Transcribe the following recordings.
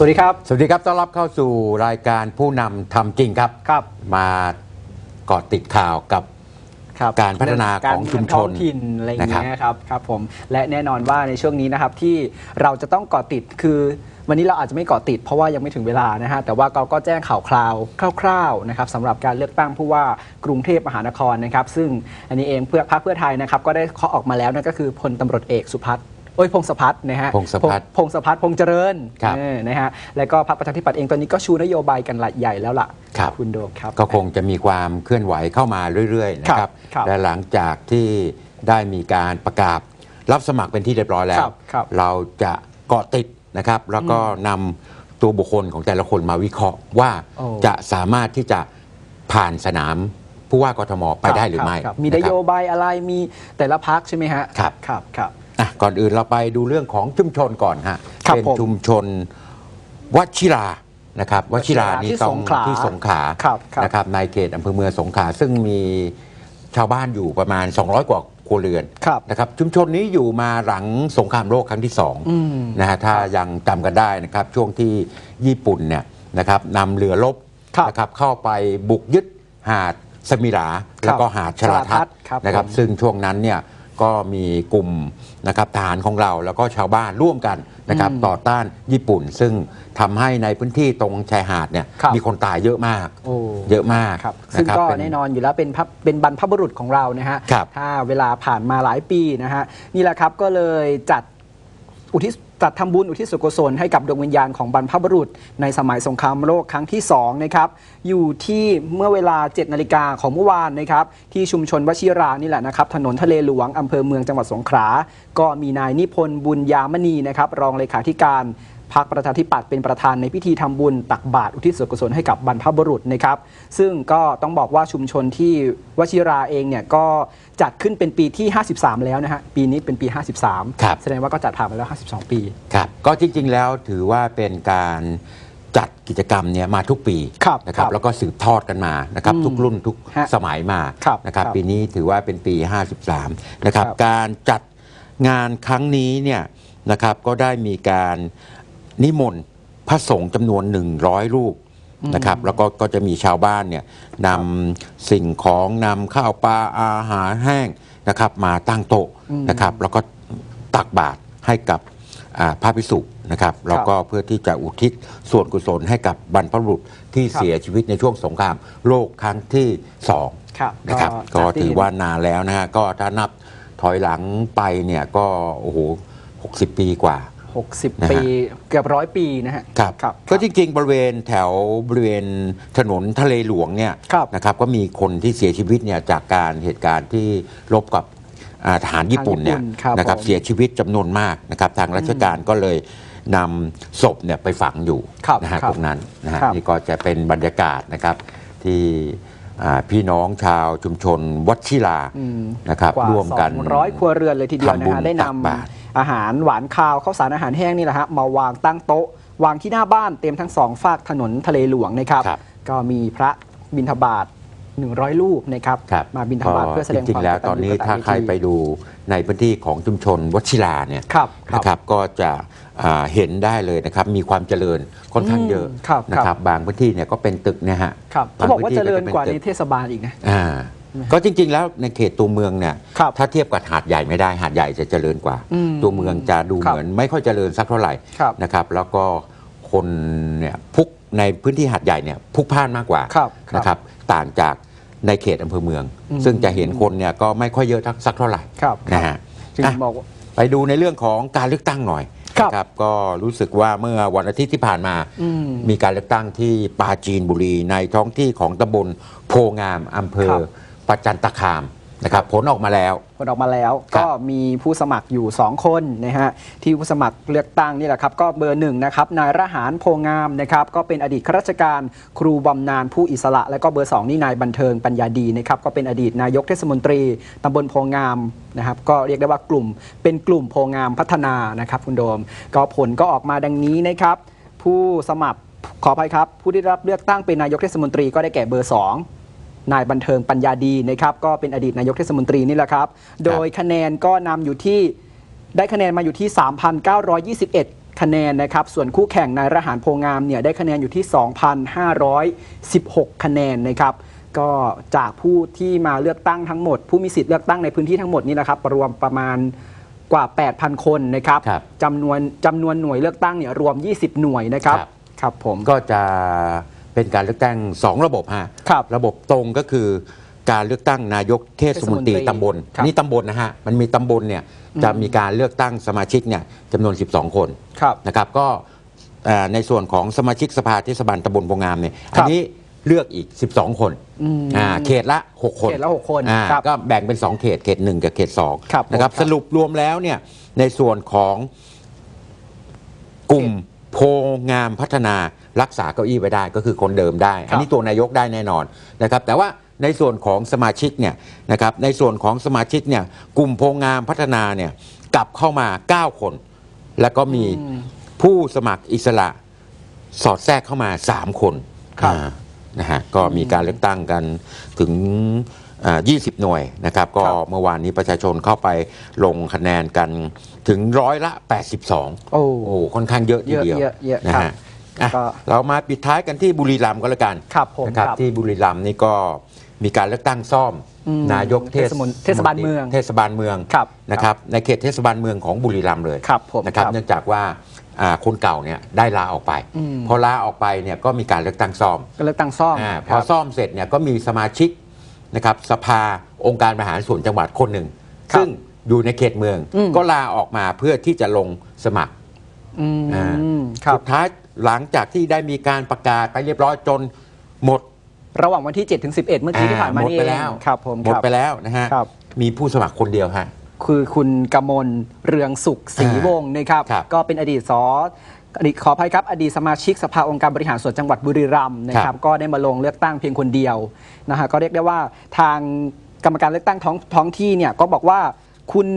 สวัสดีครับ สวัสดีครับ ต้อนรับเข้าสู่รายการผู้นำทำจริงครับ ครับ มาเกาะติดข่าวกับครับการพัฒนาของชุมชนการท้องถิ่นอะไรอย่างนะครับเงี้ยครับครับผมและแน่นอนว่าในช่วงนี้นะครับที่เราจะต้องเกาะติดคือวันนี้เราอาจจะไม่เกาะติดเพราะว่ายังไม่ถึงเวลานะฮะแต่ว่าเราก็แจ้งข่าวคราวคร่าวๆนะครับสำหรับการเลือกตั้งผู้ว่ากรุงเทพมหานครนะครับ ซึ่งอันนี้เองเพื่อพรรคเพื่อไทยนะครับก็ได้เคาะออกมาแล้วนั่นก็คือพลตำรวจเอกสุพัฒน์โอ้ยพงศพัฒน์นะฮะพงศพัฒน์พงศพัฒน์พงษ์เจริญครับเออนะฮะแล้วก็พรรคประชาธิปัตย์เองตอนนี้ก็ชูนโยบายกันหลายใหญ่แล้วล่ะครับคุณโดมครับก็คงจะมีความเคลื่อนไหวเข้ามาเรื่อยๆนะครับครับและหลังจากที่ได้มีการประกาศรับสมัครเป็นที่เรียบร้อยแล้ควรับครับเราจะเกาะติดนะครับ แล้วก็นำตัวบุคคลของแต่ละคนมาวิเคราะห์ว่าโอ้จะสามารถที่จะผ่านสนามผู้ว่ากทมไปได้หรือไม่คบมีนนะคโยรับบายอะไรมีแต่ละพักใช่ไหมฮะครับครับครับ อะก่อนอื่นเราไปดูเรื่องของชุมชนก่อนฮะครับเป็นผม ชุมชนวชิรานะครับวชิรานี่ที่ต้อสงงขลาที่สงขลาครับครับ นะครับในเขตอำเภอเมืองสงขลาซึ่งมีชาวบ้านอยู่ประมาณ 200 กว่าครัวเรือนครับ นะครับชุมชนนี้อยู่มาหลังสงครามโลกครั้งที่สอง อืม นะฮะถ้ายังจำกันได้นะครับช่วงที่ญี่ปุ่นเนี่ยนะครับนำเรือรบครับนะครับเข้าไปบุกยึดหาดสมิลาแล้วก็หาดชลาทัศน์ครับนะครับผมซึ่งช่วงนั้นเนี่ย ก็มีกลุ่มนะครับทหารของเราแล้วก็ชาวบ้านร่วมกันนะครับอืมต่อต้านญี่ปุ่น ซึ่งทำให้ในพื้นที่ตรงชายหาดเนี่ยครับมีคนตายเยอะมากโอ้เยอะมากครับนะซึ่งครับก็เป็แน่นอนอยู่แล้วเป็นพับเป็นบรรพบุรุษของเรานะฮะครับถ้าเวลาผ่านมาหลายปีนะฮะนี่แหละครับก็เลยจัดอุทิศ จัดทำบุญอุทิศส่วนกุศลให้กับดวงวิญญาณของบรรพบุรุษ ในสมัยสงครามโลกครั้งที่2นะครับอยู่ที่เมื่อเวลา 7 นาฬิกาของเมื่อวานนะครับที่ชุมชนวชิรานี่แหละนะครับถนนทะเลหลวงอำเภอเมืองจังหวัดสงขลา ก็มีนายนิพนธ์บุญยามณีนะครับรองเลขาธิการ พรรคประชาธิปัตย์เป็นประธานในพิธีทำบุญตักบาตรอุทิศส่วนกุศลให้กับบรรพบุรุษนะครับ ซึ่งก็ต้องบอกว่าชุมชนที่วชิราเองเนี่ยก็จัดขึ้นเป็นปีที่ 53 แล้วนะฮะ ปีนี้เป็นปี 53ครับแสดงว่าก็จัดผ่านมาแล้ว 52 ปี ครับ ก็จริง ๆ แล้วถือว่าเป็นการจัดกิจกรรมเนี่ยมาทุกปีครับนะครับครับ แล้วก็สืบทอดกันมานะครับอืมทุกรุ่นทุกฮะสมัยมาครับนะครับครับ ปีนี้ถือว่าเป็นปี 53 นะครับครับ การจัดงานครั้งนี้เนี่ยนะครับก็ได้มีการ นิมนต์พระสงฆ์จำนวน100รูปนะครับ แล้วก็ก็จะมีชาวบ้านเนี่ยนำสิ่งของนำข้าวปลาอาหารแห้งนะครับ มาตั้งโต๊ะนะครับ แล้วก็ตักบาตรให้กับอ่าพระภิกษุนะครับแล้วก็เพื่อที่จะอุทิศส่วนกุศลให้กับบรรพบุรุษที่ครับเสียชีวิตในช่วงสงครามโลกครั้งที่สองครับนะครับ ก็ก็จากที่ถือว่านานแล้วนะฮะก็ถ้านับถอยหลังไปเนี่ยก็โอ้โห60ปีกว่านะ 60ฮะปี เกือบร้อยปีนะฮะครับครับ ก็จริงๆ บริเวณแถวบริเวณถนนทะเลหลวงเนี่ยครับนะครับก็มีคนที่เสียชีวิตเนี่ยจากการเหตุการณ์ที่รบกับอ่าทหารญี่ปุ่นเนี่ยทางญี่ปุ่นครับนะครับผมเสียชีวิตจำนวนมากนะครับทางราชการก็เลยนำศพเนี่ยไปฝังอยู่ครับนะฮะครับตรงนั้นนะฮะครับนี่ก็จะเป็นบรรยากาศนะครับที่อ่าพี่น้องชาวชุมชนวัดชิลาอืมนะครับกว่าร่วมกัน200ครัวเรือนเลยทีเดียวนะทำบุญฮะได้นตักบาตรำ อาหารหวานคาวข้าวสารอาหารแห้งนี่แหละฮะมาวางตั้งโต๊ะ วางที่หน้าบ้านเต็มทั้งสองฝากถนนทะเลหลวงนะครับ ครับ ก็มีพระบิณฑบาต100 รูปนะครับครับมาบิณฑบาตเพื่อแสดงจริความงๆแล้วกตัญญูตอนนี้กตถ้าเวทีใครไปดูในพื้นที่ของชุมชนวัชิราเนี่ยครับครับ นะครับก็จะอ่าเห็นได้เลยนะครับ มีความเจริญค่อนข้างเยอะอืมครับ นะคครัรับบบางพื้นที่เนี่ยก็เป็นตึกเนี่ยฮะ ครับเขาบอกว่าเจริญกว่าในเทศบาลอีกนะ อ่า ก็จริง ๆ แล้วในเขตตัวเมืองเนี่ยครับถ้าเทียบกับหาดใหญ่ไม่ได้หาดใหญ่จะเจริญกว่า อืมตัวเมืองจะดูครับเหมือนไม่ค่อยเจริญสักเท่าไหร่ครับนะครับ แล้วก็คนเนี่ยพลุกในพื้นที่หาดใหญ่เนี่ยพลุกพล่านมากกว่าครับครับนะครับต่างจากในเขตอำเภอเมือง อืม ซึ่งจะเห็นคนเนี่ยก็ไม่ค่อยเยอะสักเท่าไหร่ครับนะฮะจึงอะ บอกว่า ไปดูในเรื่องของการเลือกตั้งหน่อยครับนะก็รู้สึกว่าเมื่อวันอาทิตย์ที่ผ่านมา อืมมีการเลือกตั้งที่ปราจีนบุรีในท้องที่ของตำบลโพงามอำเภอครับ ประจันตคามนะครับผลออกมาแล้ว ผลออกมาแล้วครับก็มีผู้สมัครอยู่ 2 คนนะฮะที่ผู้สมัครเลือกตั้งนี่แหละครับ ก็เบอร์หนึ่งนะครับนายระหารโพงามนะครับก็เป็นอดีตข้าราชการครูบำนาญผู้อิสระ แล้วก็เบอร์สองนี่นายบันเทิงปัญญาดีนะครับก็เป็นอดีตนายกเทศมนตรีตำบลโพงามนะครับก็เรียกได้ว่ากลุ่มเป็นกลุ่มโพงามพัฒนานะครับคุณโดม ก็ผลก็ออกมาดังนี้นะครับผู้สมัครขออภัยครับ ผู้ที่ได้รับเลือกตั้งเป็นนายกเทศมนตรีก็ได้แก่เบอร์สอง นายบันเทิงปัญญาดีนะครับก็เป็นอดีตนายกเทศมนตรีนี่แหละครับ โดยคะแนนก็นำอยู่ที่ได้คะแนนมาอยู่ที่ 3,921 คะแนนนะครับ ส่วนคู่แข่งนายระหารโพงามเนี่ยได้คะแนนอยู่ที่ 2,516 คะแนนนะครับ ก็จากผู้ที่มาเลือกตั้งทั้งหมด ผู้มีสิทธิ์เลือกตั้งในพื้นที่ทั้งหมดนี่นะครับรวมประมาณกว่า 8,000 คนนะครับครับจำนวนจำนวนหน่วยเลือกตั้งเนี่ยรวม 20 หน่วยนะครับ ครับครับผมก็จะ เป็นการเลือกตั้งสองระบบฮะครับระบบตรงก็คือการเลือกตั้งนายกเทศมนตรีเทศมนตรีตำบลครับนี่ตำบลนะฮะมันมีตำบลเนี่ยจะมีการเลือกตั้งสมาชิกเนี่ยจำนวน 12 คนครับนะครับก็เอ่อในส่วนของสมาชิกสภาเทศบาลตำบลโพงามเนี่ยครับอันนี้เลือกอีก 12 คนอืมอ่าเขตละ 6 คนเขตละหกคนอ่าครับก็แบ่งเป็น 2 เขตเขต 1 กับเขตครับ2นะครับผมครับ สรุปรวมแล้วเนี่ยในส่วนของกลุ่ม โพงามพัฒนารักษาเก้าอี้ไว้ได้ก็คือคนเดิมได้ อันนี้ตัวนายกได้แน่นอนนะครับ แต่ว่าในส่วนของสมาชิกเนี่ยนะครับในส่วนของสมาชิกเนี่ยกลุ่มโพงามพัฒนาเนี่ยกลับเข้ามา 9 คน แล้วก็มีอืมผู้สมัครอิสระสอดแทรกเข้ามา 3 คนครับอ่านะฮะก็มีการเลือกตั้งกันถึงอ่า 20 หน่วยนะครับ ก็ครับเมื่อวานนี้ประชาชนเข้าไปลงคะแนนกันถึงร้อยละ 82 โอ้โอ้ค่อนข้างเยอะทีเดียวเยอะเยอะนะครับฮะอะก็เรามาปิดท้ายกันที่บุรีรัมย์ก็แล้วกันครับผมนะครับครับที่บุรีรัมย์นี่ก็มีการเลือกตั้งซ่อมอืมนายกเทศเทศมนเทศบาลเมือง เทศบาลเมืองครับนะครับในเขตเทศบาลเมืองของบุรีรัมย์เลยครับผมนะครับครับ เนื่องจากว่าอ่าคนเก่าเนี่ยได้ลาออกไปอืมพอลาออกไปเนี่ยก็มีการเลือกตั้งซ่อมก็เลือกตั้งซ่อมอาพครัอบซ่อมเสร็จเนี่ยก็มีสมาชิก นะครับสภาองค์การบริหารส่วนจังหวัดคนหนึ่งครับซึ่งอยู่ในเขตเมือง อืม ก็ลาออกมาเพื่อที่จะลงสมัคร อืมอ่าครับ สุดท้ายหลังจากที่ได้มีการประกาศไปเรียบร้อยจนหมดระหว่างวันที่ 7 ถึง 11 เมื่อกี้ที่ผ่านมาหมดนี่ไปเองแล้วครับผมหมดครับ ไปแล้วนะฮะครับ มีผู้สมัครคนเดียวฮะ คือคุณกมลเรืองสุขศรีวงศ์นะครับ ครับก็เป็นอดีตส อดีตขออภัยครับ อดีตสมาชิกสภาองค์การบริหารส่วนจังหวัดบุรีรัมย์นะคครัรับบก็ได้มาลงเลือกตั้งเพียงคนเดียวนะฮะก็เรียกได้ว่าทางกรรมการเลือกตั้งท้องท้องที่เนี่ยก็บอกว่าคุณ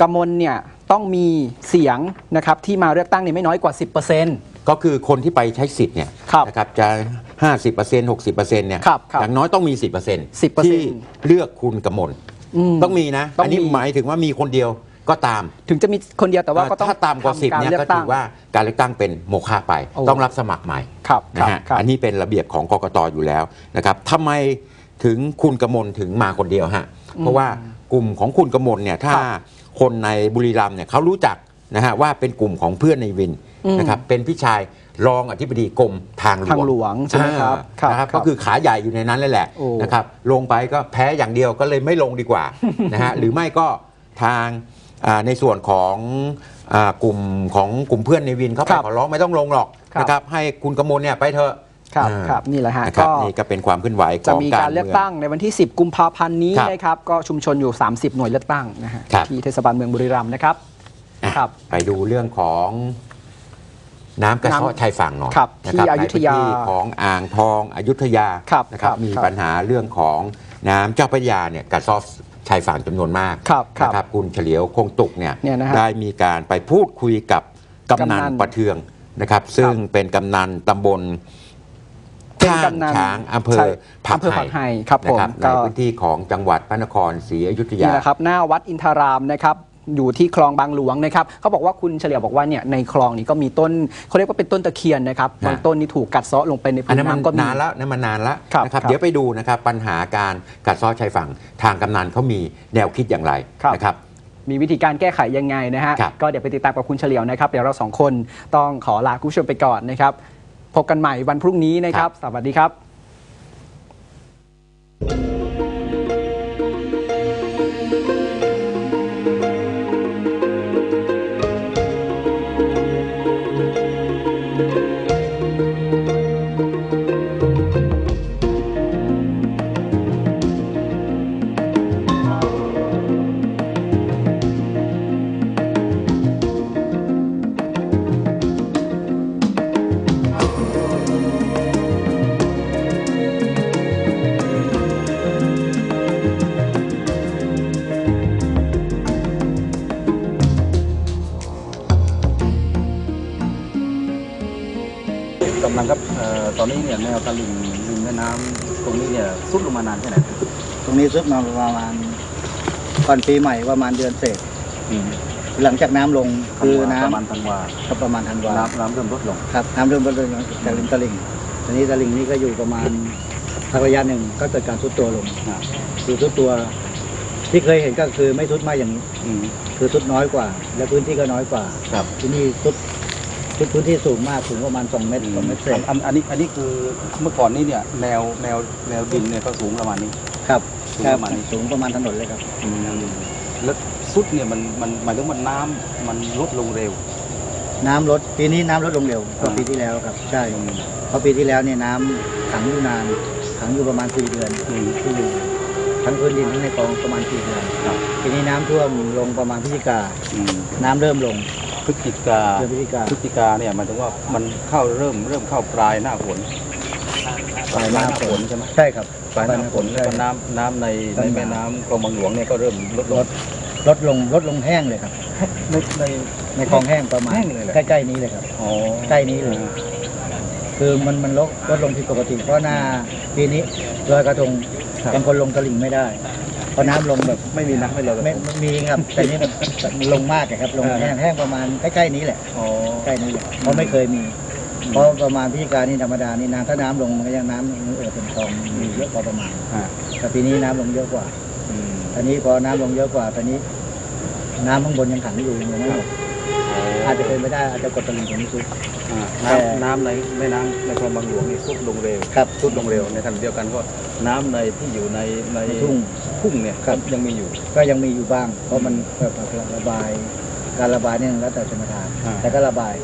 กมลเนี่ยต้องมีเสียงนะครับที่มาเลือกตั้งเนี่ยไม่น้อยกว่า 10%ก็คือคนที่ไปใช้สิทธิ์เนี่ยครับนะครับจะ 50% 60%เนี่ยครับครับอย่างน้อยต้องมี 10% 10%ที่เลือกคุณกมลอืมต้องมีนะต้องอันนี้มีหมายถึงว่ามีคนเดียว ก็ตามถึงจะมีคนเดียวแต่ว่าก็ต้องถ้าต่ำกว่าทำ10เนี่ยลืก็ตั้ถืงอว่าการเลือกตั้งเป็นโมฆะไปโอ้ต้องรับสมัครใหม่ครับคนะรับฮะครับอันนี้เป็นระเบียบของกกตอยู่แล้วนะครับทำไมถึงคุณกมลถึงมาคนเดียวฮะเพราะว่ากลุ่มของคุณกมลเนี่ยถ้าครับคนในบุรีรัมย์เนี่ยเขารู้จักนะฮะว่าเป็นกลุ่มของเพื่อนในวินอืมนะครับเป็นพี่ชายรองอธิบดีกรมทางหลวงทางหลวงใช่ไหมครับอ่าครับนะครับครับ ก็คือขาใหญ่อยู่ในนั้นเลยแหละโอ้นะครับลงไปก็แพ้อย่างเดียวก็เลยไม่ลงดีกว่านะฮะหรือไม่ก็ทางอ่า ในส่วนของอากลุ่มของกลุ่มเพื่อนในวินเขาไปครับขอร้องไม่ต้องลงหรอกครับนะครับให้คุณกมลเนี่ยไปเถอะครับอ่าครับนี่แหละฮะนะครับก็นี่ก็เป็นความเคลื่อนไหวขจะองมีกาการรเลือกมืองตั้งในวันที่ 10 กุมภาพันธ์นี้ครับนะครับก็ชุมชนอยู่ 30 หน่วยเลือกตั้งนะฮะครับที่เทศบาลเมืองบุรีรัมย์นะครับอะครับ ไปดูเรื่องของน้ำกระเทาะน้ำชายฝั่งหน่อยครับนะที่อยุธยาในพื้นที่ของอ่างทองอยุธยาครับนะครับครับมีครับปัญหาเรื่องของน้ำเจ้าพระยาเนี่ยกระเซาะ ชายฝั่งจำนวนมากครับครับ นะครับคุณเฉลียวคงตุกเนี่ยเนี่ยนะฮะได้มีการไปพูดคุยกับกำนันกำนันประเทืองนะครับ ซึ่งเป็นกำนันตำบลเป็นท่ากำนันช้างอำเภใช่อผักอำเภอผักไห่ไห่ครับผมนะครับในก็พื้นที่ของจังหวัดพระนครศรีอยุธยา นี่แหละครับหน้าวัดอินทารามนะครับ อยู่ที่คลองบางหลวงนะครับเขาบอกว่าคุณเฉลียวบอกว่าเนี่ยในคลองนี้ก็มีต้นเขาเรียกว่าเป็นต้นตะเคียนนะครับฮะบางต้นนี่ถูกกัดเซาะลงไปในอัพื้นนนั้นมันน้ำก็มีนานแล้วนั่นมันนานแล้วครับนะครับครับเดี๋ยวไปดูนะครับปัญหาการกัดเซ้อชายฝั่งทางกำนันเขามีแนวคิดอย่างไรครับนะครับมีวิธีการแก้ไขยังไงนะฮะครับก็เดี๋ยวไปติดตามกับคุณเฉลียวนะครับ เดี๋ยวเราสองคนต้องขอลาคุณผู้ชมไปก่อนนะครับ พบกันใหม่วันพรุ่งนี้นะครับ สวัสดีครับ ตอนนี้เนี่ยแนวตลิ่งริมแม่น้ำตรงนี้เนี่ยซุดลงมานานแค่ไหนตรงนี้ซุดมาประมาณก่อนปีใหม่ประมาณเดือนเศษ อืมปหลังจากน้ำลงคือน้ำประมาณธันวาครับประมาณธันวาน้ำน้ำเริ่มลดลงครับน้ำเริ่มลดลงจากริมตลิ่งตอนนี้ตลิ่งนี้ก็อยู่ประมาณสักระยะหนึ่งก็เกิดการทุดตัวลงอ่าคือทุดตัว ที่เคยเห็นก็คือไม่ทุดมากอย่างนี้ อืมคือทุดน้อยกว่า และพื้นที่ก็น้อยกว่า ครับ ที่นี่ทุด ทุดพื้นที่สูงมากสูงประมาณ2เมตร2เมตรเศษอันอันนี้อันนี้คือเมื่อก่อนนี้เนี่ยแนวแนวแนวดินเนี่ยก็สูงประมาณนี้ ครับสูงครับประมาณนี้สูงประมาณถนนเลยครับแล้วสุดเนี่ยมันมันหมายถึงว่าน้ำมันลดลงเร็ว น้ำลดปีนี้น้ำลดลงเร็วกว่าอ่าปีที่แล้วครับ ใช่เพราะปีที่แล้วเนี่ยน้ำขังอยู่นานขังอยู่ประมาณสี่เดือนอืมที่อยู่ทั้งพื้นดินทั้งในคลองประมาณสี่เดือนครับปีนี้น้ำท่วมลงประมาณพฤศจิกาอืมน้ำเริ่มลง พฤศจิกาเดือนพฤศจิกา พฤศจิกาเนี่ยหมายถึงว่ามันเข้าเริ่มเริ่มเข้าปลายหน้าฝนปลายหน้าฝนใช่ไหมใช่ครับปลายหน้าฝนแล้วก็น้ำน้ำในในแม่น้ำคลองบางหลวงเนี่ยก็เริ่มลดลลงดลดลงลดลงแห้งเลยครับในใน ในคลองแห้งประมาณแห้งเลยเหรอ ใกล้ๆนี้เลยครับ อ๋อใกล้นี้เลย คือมันมันลดลดลงผิดปกติเพราะหน้าปีนี้ลอยกระทงบางคนลงตลิ่งไม่ได้เพราะน้ำลงแบบไม่มีน้ำให้เราไม่ไม่มีครับแต่นี่มันมันลงมากอะครับลงแห้งแห้งประมาณใกล้ๆนี้แหละอ๋อ ใกล้นี้แหละเพราะไม่เคยมีเพราะประมาณพฤศจิกานี่ธรรมดานี่น้ำถ้าน้ำลงมันก็ยังน้ำยังเอ่อเป็นคลองมีเยอะกว่าประมาณอ่าแต่ปีนี้น้ำลงเยอะกว่าอืม ตอนนี้พอน้ำลงเยอะกว่าตอนนี้ น้ำข้างบนยังขังอยู่ยังไม่หมด อาจจะเป็นไม่ได้อาจจะกดตลิ่งตรงนี้ซุดอ่าแต่น้ำน้ำในแม่น้ำในคลองบางหลวงนี่ซุดลงเร็วครับซุดลงเร็วในขณะเดียวกันก็น้ำในที่อยู่ในในในทุ่งทุ่งเนี่ยครับก็ยังมีอยู่ ก็ยังมีอยู่บ้าง เพราะมันแบบระบาย การระบายเนี่ยแล้วแต่ชนประทานอ่าแต่ก็ระบาย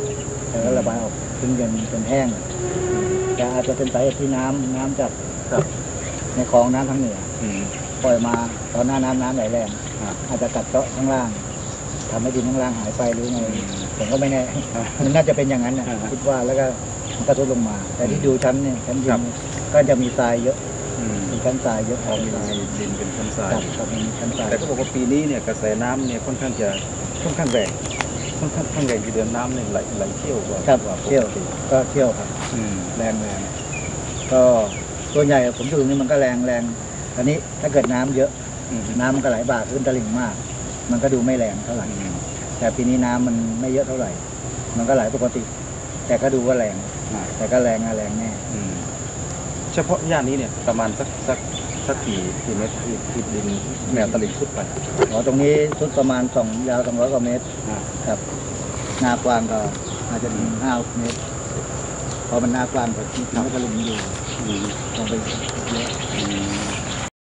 แต่ก็ระบายออกถึงจนจนแห้งแต่อาจจะเป็นสาเหตุที่น้ำน้ำจากครับในคลองน้ำทางเหนืออืมปล่อยมาตอนหน้าน้ำน้ำไหลแรงอ่าอาจจะกัดเซาะข้างล่าง ทำให้ดินข้างล่างหายไปหรือไงอืมผมก็ไม่แน่อ่ามันน่าจะเป็นอย่างนั้นนะอ่าคิดว่าแล้วก็มันก็ทุดลงมา แต่ที่ดูชั้นเนี่ยชั้นดิครันบก็จะมีทรายเยอะอืมมีชั้นทรายเยอะขขอองงทรายดินเป็นชั้นทรายกับกับมีชั้นทรายแต่ก็บอกว่าปีนี้เนี่ยกระแสน้ำเนี่ยค่อนข้างจะค่อนข้างแรงค่อนข้างค่อนข้างแรงทีเดียวน้ำเนี่ยไหลไหลเชี่ยวกว่าครับกว่าปกเที่ยวติก็เที่ยวครับอืมแรงแรงก็ตัวใหญ่ผมดูนี่มันก็แรงแรงอันนี้ถ้าเกิดน้ำเยอะอืมน้ำมันก็ไหลบ่าขึ้นตลิ่งมาก มันก็ดูไม่แรงเท่าไหร่อืมแต่ปีนี้น้ำมันไม่เยอะเท่าไหร่ มันก็ไหลปกติ แต่ก็ดูว่าแรงอ่าแต่ก็แรงอะแรงแน่อืมเฉพาะย่านนี้เนี่ยประมาณสักสักสักกี่กี่เมตรที่ที่ดินแนวตลิ่งสุดไปอ๋อตรงนี้สุดประมาณสองยาวสองร้อยกว่าเมตรอ่าครับหน้ากว้างก็อาจจะถึงห้าเมตรเพราะมันหน้ากว้างกว่าที่ที่พัทลุงอยู่อืมลงไปเยอะ